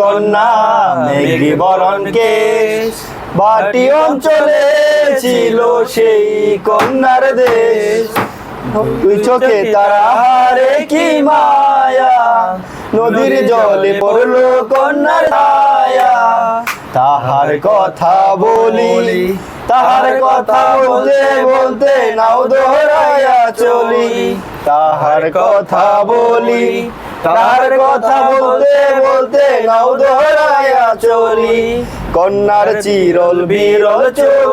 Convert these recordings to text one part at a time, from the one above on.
কন্যা, মেঘি বরণ কেশ, বাটি অঞ্চলে ছিল সেই কন্যার দেশ। তুই চোখে তারা কি মায়া, নদীর জলে পড়ল কন্যার ছায়া। তাহার কথা বলি, তাহার কথা বলতে বলতে নাও দোহরাইয়া চলি। তাহার কথা বলি, তাহার কথা বলতে বলতে নাও দোহরাইয়া চলি। কন্যার চিরল বিরল চুল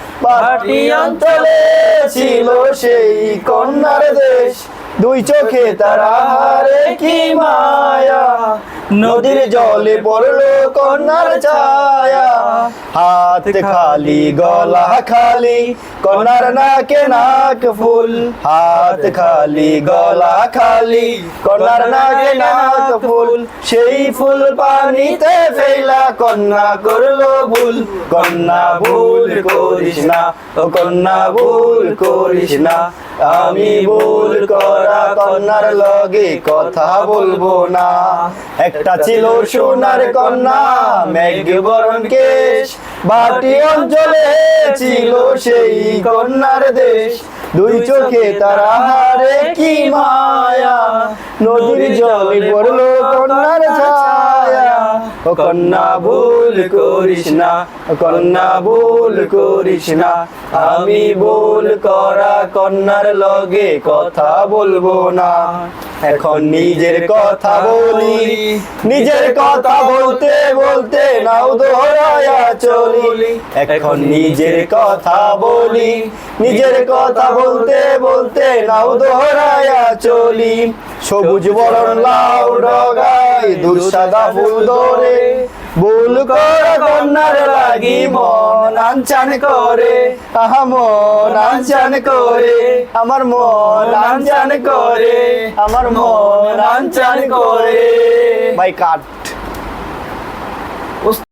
পাটি অঞ্চলে ছিল সেই কন্যার দেশ। দুই চোখে তারা হারে কি মায়া। নদীর জলে পড়ল কন্যার ছায়া। হাত খালি গলা খালি কন্যার নাকে নাক ফুল। হাত খালি গলা খালি কন্যার নাকে নাক ফুল। সেই ফুল পানিতে ফেলা কন্যা করল ভুল। কন্যা ভুল করিস না ও কন্যা ভুল করিস না আমি ভুল করা কন্যার লগে কথা বলব না। একটা ছিল সোনার কন্যা, মেঘ বরণ কেশ। বাটি অঞ্চলে ছিল সেই কন্যার দেশ। দুই চোখে তারা হারে কি মায়া। নদীর জলে পড়ল কন্যা ভুল করিস না, কন্যা ভুল করিস না। আমি ভুল করা কন্যার লগে কথা বলব না। এখন নিজের কথা বলি, নিজের কথা বলতে বলতে নাও দোহরায়া চলি। এখন নিজের কথা বলি, নিজের কথা বলতে বলতে নাও দোহরায়া চলি। সবুজ বরণ লাউ ডগায় দুঃসাদা ফুল ধরে ভুল করা কন্যার লাগি মন আনচান করে। আহা, মন আনচান করে। আমার মন আনচান করে। আমার মন আনচান করে। ভাই, কাট।